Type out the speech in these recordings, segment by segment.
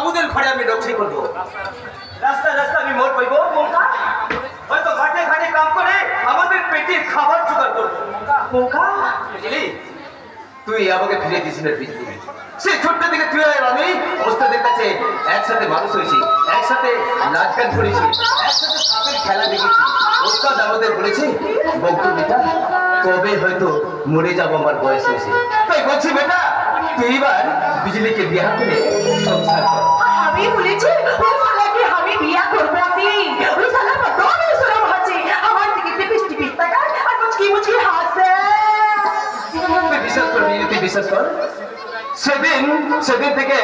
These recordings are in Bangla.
বাবুদের ঘরে আমি লক্ষ্মী করব। রাস্তা রাস্তা আমি মোট পাইবো মৌকা হয়তো ঘাটে ঘাটে কাম করে আমাদের পেটের খাবার জোগাড় করব। মৌকা? তুই আমাকে ফিরে দিস না বিজলি সেই ছোট্ট থেকে তুই আর আমি ওস্তাদের কাছে একসাথে মানুষ হয়েছি, একসাথে নাচ গান করেছি, একসাথে সাপের খেলা দেখেছি। ওস্তাদ আমাদের বলেছে বন্ধু বেটা, কবে হয়তো মরে যাব আমার বয়স হয়েছে? তাই বলছি, বেটা তুই এবার বিজলিকে বিয়া করে সংসার কর। আমি বলেছি ওই শালাকে আমি বিয়া করব আমি ওই শালা কত সরম আছে। আমার দিকে আর মুচকি মুচকি হাসে। বিশ্বাস বিশ্বাস কর? সেদিন সেদিন থেকে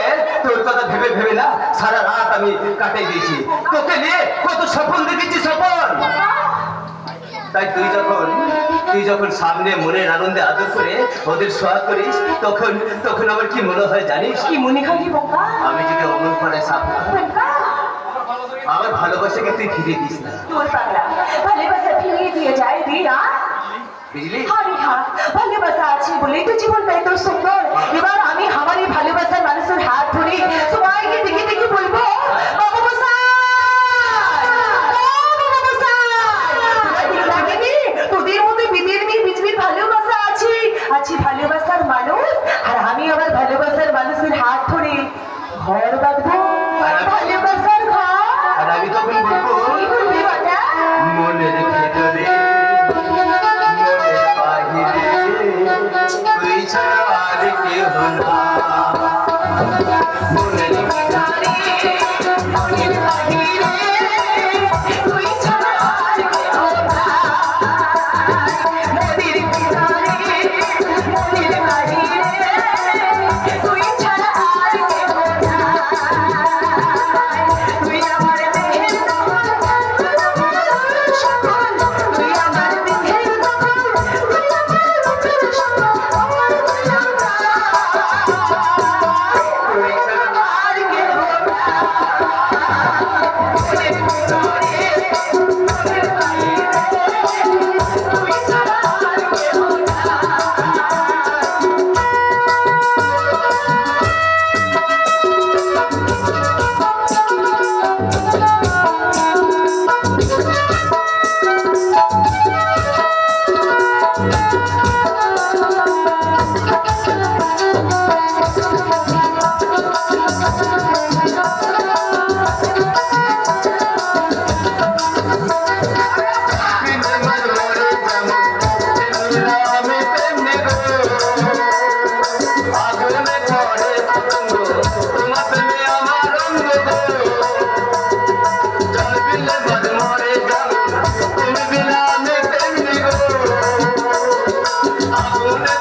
তোর কথা ভেবে ভেবে না সারা রাত আমি কাটাই দিয়েছি। তোকে নিয়ে কত সফল দেখেছি সফল তাই তুই যখন তুই যখন সামনে মনের আনন্দে আদর করে ওদের সোয়া করিস তখন তখন আমার কি মনে হয় জানিস? কি মনে খালি বোকা আমি যদি অমন করে সাপ বোকা আমার ভালোবাসাকে তুই ফিরে দিস না। তোর পাগলা ভালোবাসা ফিরিয়ে দিয়ে যায় রিয়া বুঝলি হ্যাঁ ভালোবাসা আছে বলেই তো জীবনটা এত সুন্দর। এবার আর কেহ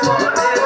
amor.